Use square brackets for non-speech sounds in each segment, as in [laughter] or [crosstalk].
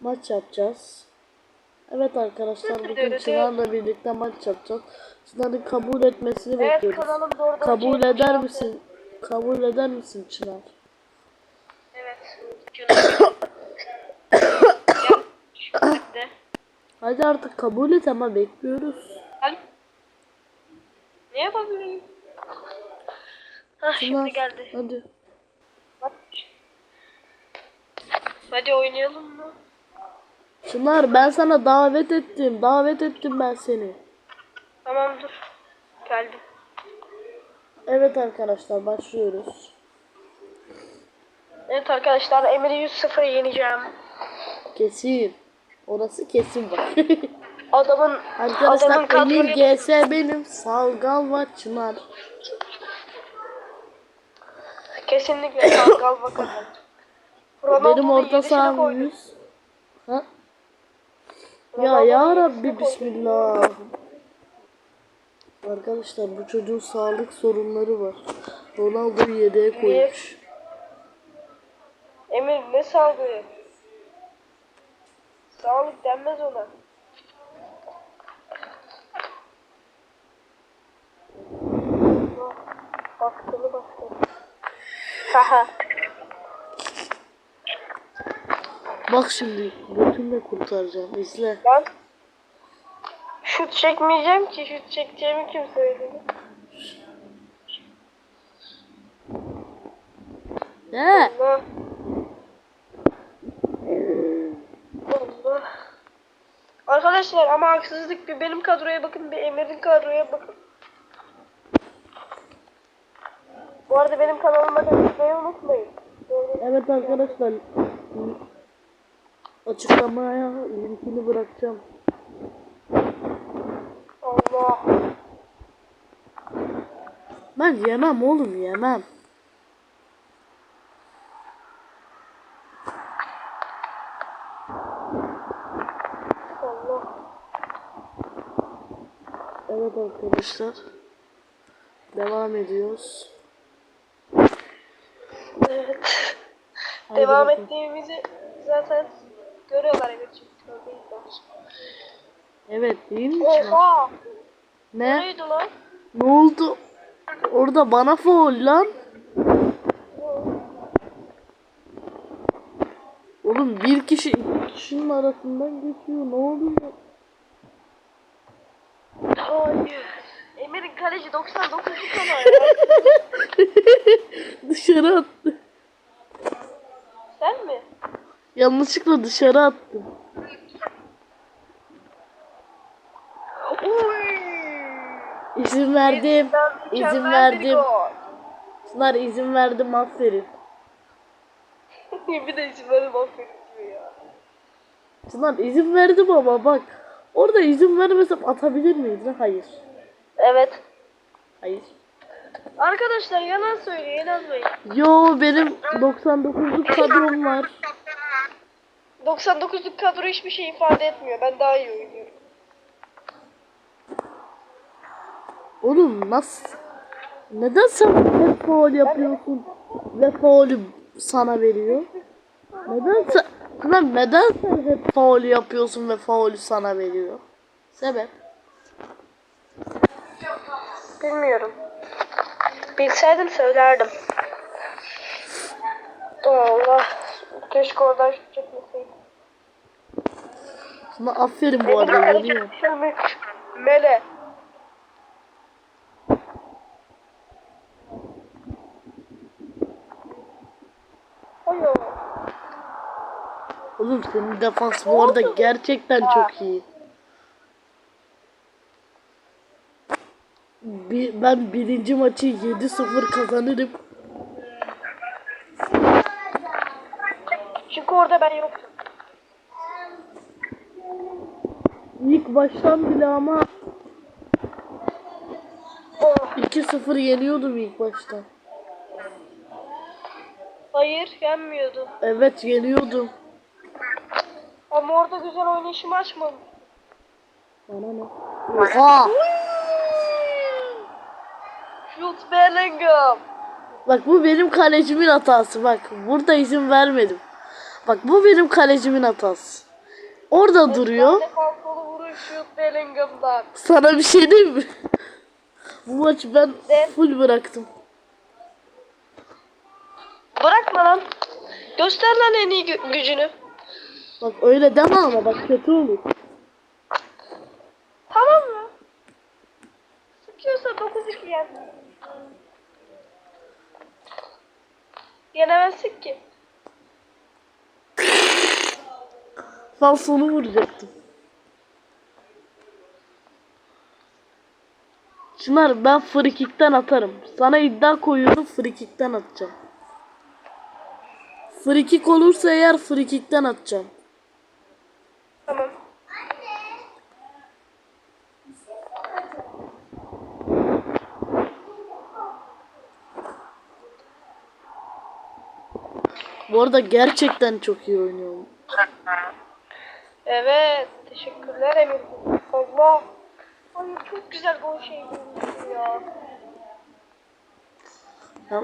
maç yapacağız. Evet arkadaşlar bugün Çınar'la birlikte maç yapacağız. Çınar'ın kabul etmesini Evet bekliyoruz. Kabul eder misin? Kabul eder misin Çınar? Evet. [coughs] Hadi artık kabul et ama bekliyoruz. Hadi. Ne yapabilirim? Hah Çınar şimdi geldi. hadi. Hadi oynayalım mı? Çınar ben sana davet ettim. Davet ettim ben seni. Tamam dur. Geldim. Evet arkadaşlar başlıyoruz. Evet arkadaşlar Emir'i 100-0 yeneceğim. Kesin. Orası kesin bak. [laughs] Adamın Arkadaşlar adamın kadroyu Emir GS benim. Salgal var Çınar. kesinlikle kalkal bakalım. [laughs] Benim orta saham 100. Ha? Ya ya Rabbi bismillah. Arkadaşlar bu çocuğun sağlık sorunları var. Ronaldo'yu yedeğe koymuş. Emir ne sağlığı? Sağlık denmez ona. Baskılı baskılı. Haha. Bak şimdi götümle kurtaracağım. İzle. Ben şut çekmeyeceğim ki şut çekeceğimi kim söyledi? He. Allah. Allah. Arkadaşlar ama haksızlık bir benim kadroya bakın bir Emir'in kadroya bakın. Bu arada benim kanalıma da unutmayın. Evet arkadaşlar. Açıklamaya linkini bırakacağım. Allah. Ben yemem oğlum yemem. Allah. Evet arkadaşlar. Devam ediyoruz. Evet. Haydi Devam bakalım. ettiğimizi zaten görüyorlar. Evet değil mi? Çınar? Oha. Ne? Neydi lan? Ne oldu? Orada bana foul lan. Oğlum bir kişi iki kişinin arasından geçiyor. Ne oluyor? Hayır. Emir'in kaleci 99 ama ya. Dışarı attı. Sen mi? Yanlışlıkla dışarı attım. İzin verdim. İzin verdim. gol. Çınar izin verdim aferin. [laughs] bir de izin verim aferin diyor ya. Çınar izin verdim ama bak. Orada izin vermesem atabilir miydin? Hayır. Evet. Hayır. Arkadaşlar yalan söylüyor inanmayın. Yo benim 99'luk kadrom var. 99'luk kadro hiçbir şey ifade etmiyor. Ben daha iyi oynuyorum. Oğlum nasıl? Neden sen hep faul yapıyorsun ve faulü sana veriyor? Neden sen, Lan neden sen hep faul yapıyorsun ve faulü sana veriyor? Sebep? Bilmiyorum. Bilseydim söylerdim. Allah. Keşke oradan. Sana aferin bu arada geliyor. Mele. Oyo. Oğlum senin defans bu arada gerçekten çok iyi. Bir, ben birinci maçı 7-0 kazanırım. Çünkü orada ben yoktum. İlk baştan bile ama Oh. 2-0 yeniyordum ilk başta. Hayır yenmiyordum. Evet yeniyordum. Ama orada güzel oynayışımı açmadım. Bana ne? Oha! Shoot Bellingham. Bak bu benim kalecimin hatası bak. Burada izin vermedim. Bak bu benim kalecimin hatası. Orada duruyor. Efsane Bellingham'dan. Sana bir şey diyeyim mi? Bu maçı ben Ne? full bıraktım. Bırakma lan. Göster lan en iyi gü- gücünü. Bak öyle deme ama bak kötü olur. Tamam mı? Sıkıyorsa 9-2 yen. Yenemezsin ki. Falsonu vuracaktım. Çınar ben free kick'ten atarım. Sana iddia koyuyorum free kick'ten atacağım. Free kick olursa eğer free kick'ten atacağım. Tamam. Bu arada gerçekten çok iyi oynuyorum. Evet. Teşekkürler Emir. Allah. Çok güzel gol şey görünüyor ya. Ya-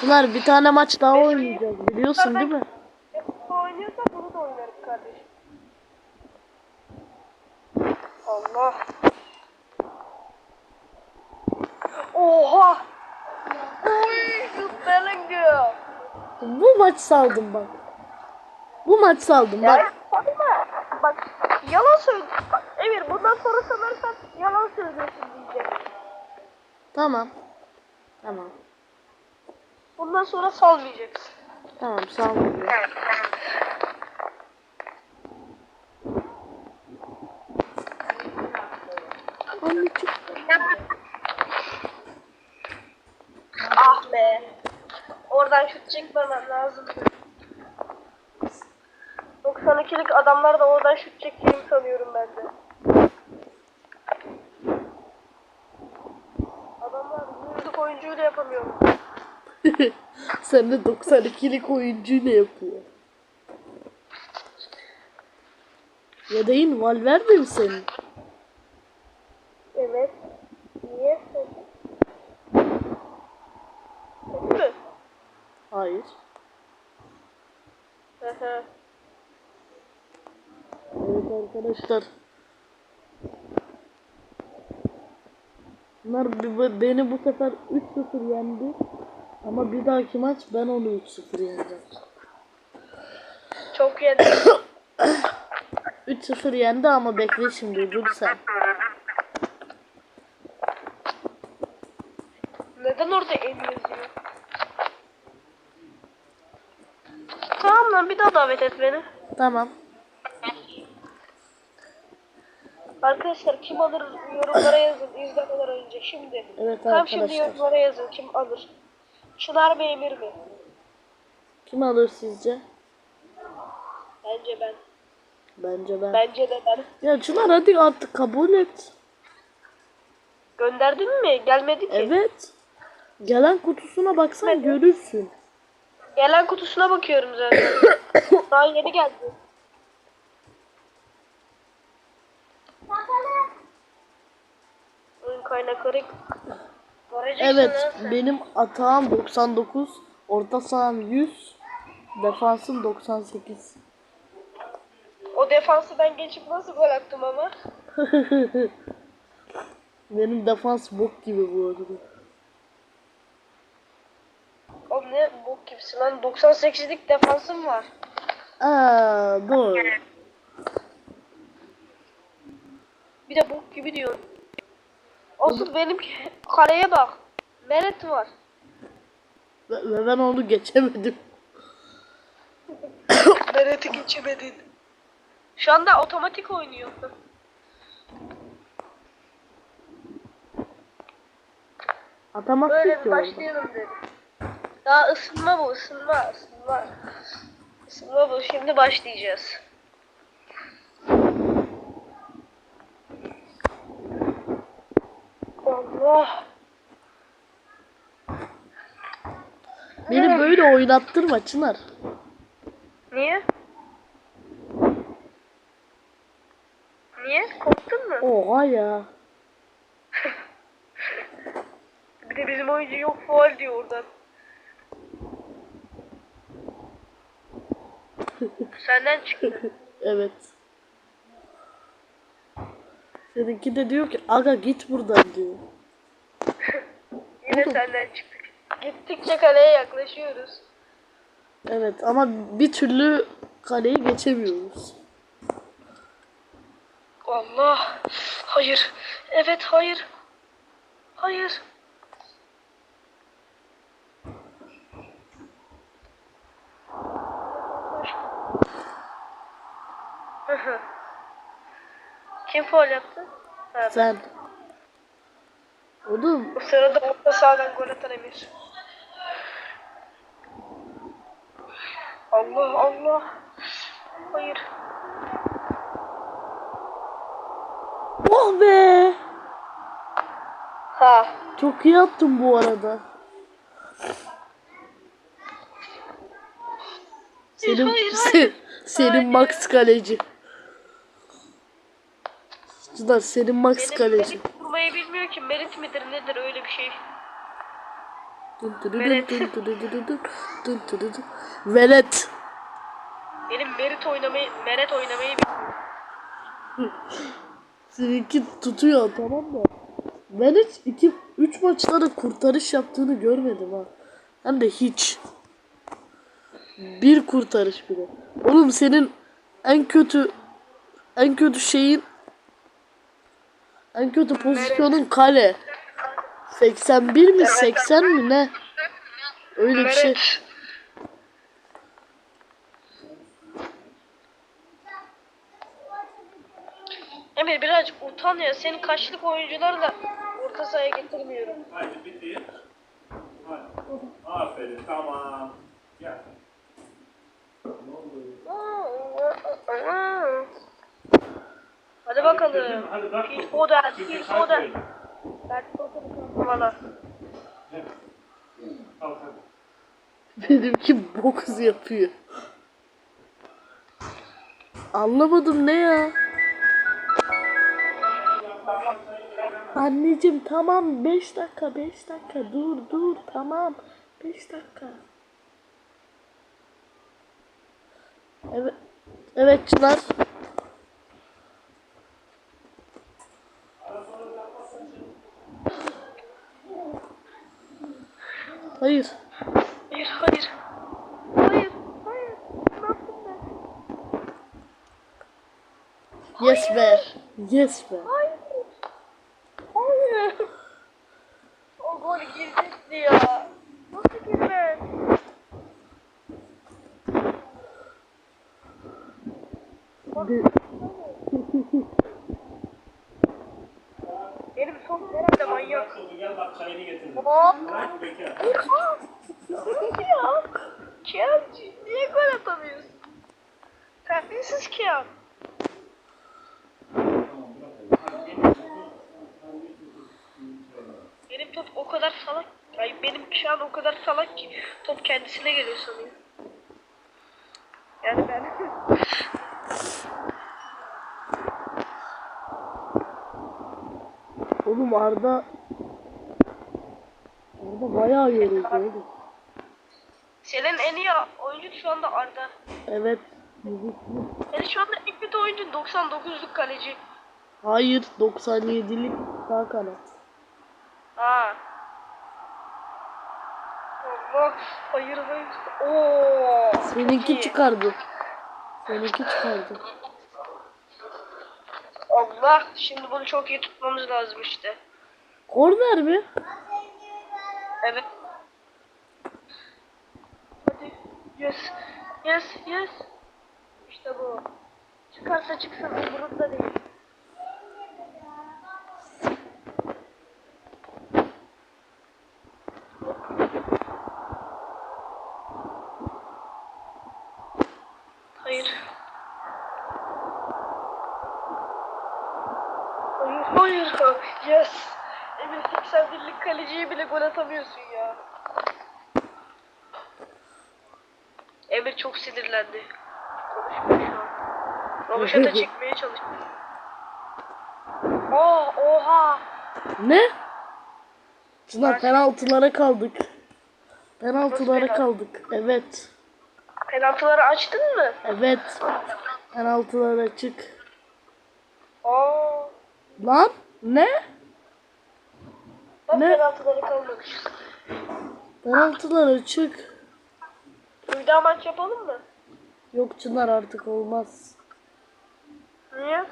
Çınar bir tane maç daha oynayacağız biliyorsun değil mi? Oynuyorsa bunu da oynarız kardeşim. Allah. Oha. Şut Bellingham. Bu maç saldım bak. Bu maç saldım Ya bak. yapma. Bak yalan. Bak, Emir bundan sonra sanırsan yalan söylüyorsun diyecek. Tamam. Tamam. Bundan sonra salmayacaksın. Tamam saldım. Anneciğim. Ah be. Oradan şut çekmemem lazım. 92'lik adamlar da oradan şut çektiğimi sanıyorum ben de. Adamlar yüzlük oyuncuyla yapamıyorum. [laughs] Sen de 92'lik oyuncu ne yapıyor? Yedeğin Valverde mi senin? Evet. Niye? Hayır. Hı. Evet arkadaşlar. Bunlar beni bu sefer 3-0 yendi. Ama bir dahaki maç ben onu 3-0 yeneceğim. Çok yedim. [coughs] 3-0 yendi ama bekle şimdi dur sen. Neden orada en yazıyor? Tamam lan bir daha davet et beni. Tamam. Arkadaşlar kim alır yorumlara yazın izlemeden önce şimdi. Evet Tam şimdi arkadaşlar. yorumlara yazın kim alır. Çınar mı Emir mi? Kim alır sizce? Bence ben. Bence ben. Bence de ben. Ya Çınar hadi artık kabul et. Gönderdin mi? Gelmedi ki. Evet. Gelen kutusuna baksan görürsün. Gelen kutusuna bakıyorum zaten. [coughs] Daha yeni geldi. Kaynakları göreceksin Evet benim atağım 99, orta saham 100, defansım 98. O defansı ben geçip nasıl gol attım ama. [laughs] Benim defans bok gibi bu arada. Oğlum ne bok gibisin lan 98'lik defansım var. Aa doğru. Bir de bok gibi diyor. Asıl benim [laughs] kaleye bak. Meret var. Ve, ben onu geçemedim. [laughs] Meret'i geçemedin. Şu anda otomatik oynuyor. Atamazsın Böyle bir başlayalım dedim. Daha ısınma bu ısınma ısınma. Isınma bu şimdi başlayacağız. Allah. Beni böyle oynattırma Çınar. Niye? Niye? Korktun mu? Oha ya. Bir de bizim oyuncu yok faal diyor oradan. [laughs] Senden çıktı. Evet. Seninki de diyor ki aga git buradan diyor. Senden çıktık. Gittikçe kaleye yaklaşıyoruz. Evet ama bir türlü kaleyi geçemiyoruz. Allah. Hayır. Evet hayır. Hayır. Kim foul yaptı? Ha, Sen. Oğlum Bu sırada orta sahadan gol atan Emir. Allah Allah. Hayır. oh be. Ha. Çok iyi attın bu arada. Senin, hayır, se- senin Max kaleci. Çınar senin Max Benim kaleci. Merit vurmayı bilmiyor ki. Merit midir nedir öyle bir şey. Merit. Merit. Benim merit oynamayı, meret oynamayı Seninki tutuyor tamam mı? Ben hiç 2 3 maçta da kurtarış yaptığını görmedim ha. Hem de hiç. Bir kurtarış bile. Oğlum senin en kötü en kötü şeyin en kötü pozisyonun kale. 81 mi 80 mi ne? Öyle bir şey. Emir birazcık utan ya. Senin kaçlık oyuncuları da orta sahaya getirmiyorum. Haydi bitir. Hadi. Aferin tamam. Gel. bakalım. Pit Model, Pit Model. Belki bakalım. Benimki bokuz yapıyor. Anlamadım ne ya? Anneciğim tamam 5 dakika 5 dakika dur dur tamam 5 dakika. Evet evet çınar. Yes be. Hayır. Hayır. O gol girecekti ya. Nasıl girmez? Benim son herhalde manyak. Bak çayını getirdim. Hop. Bırak bekar. ya. Kian niye gol atamıyorsun? Terbiyesiz Kian. Benim top o kadar salak. Ay benim şu an o kadar salak ki top kendisine geliyor sanıyor. Yani ben [laughs] Oğlum Arda Arda bayağı yoruldu oğlum. senin en iyi oyuncu şu anda Arda. Evet. Yani şu anda en kötü oyuncu 99'luk kaleci. Hayır 97'lik sağ kanat. Ha. Allah. Hayır hayır. Oo. Seninki iyi. çıkardı. Seninki çıkardı. Allah. Şimdi bunu çok iyi tutmamız lazım işte. Korner mi? Evet. Hadi. Yes. Yes. Yes. İşte bu. Çıkarsa çıksın. Umurumda değil. Hayır. Hayır, hayır. Yes. Emir 81'lik kaleciye bile gol atamıyorsun ya. Emir çok sinirlendi. Konuşmuyor şu an. Rovaşata [laughs] çekmeye çalışıyor. Aa, oha. Ne? Çınar penaltılara kaldık. Penaltılara penaltı? kaldık. Evet. Penaltıları açtın mı? Evet. Penaltılar açık. Aa. Lan ne? Bak Ne? penaltıları kalmamış. Penaltılar açık. Daha maç yapalım mı? Yok Çınar artık olmaz. Niye?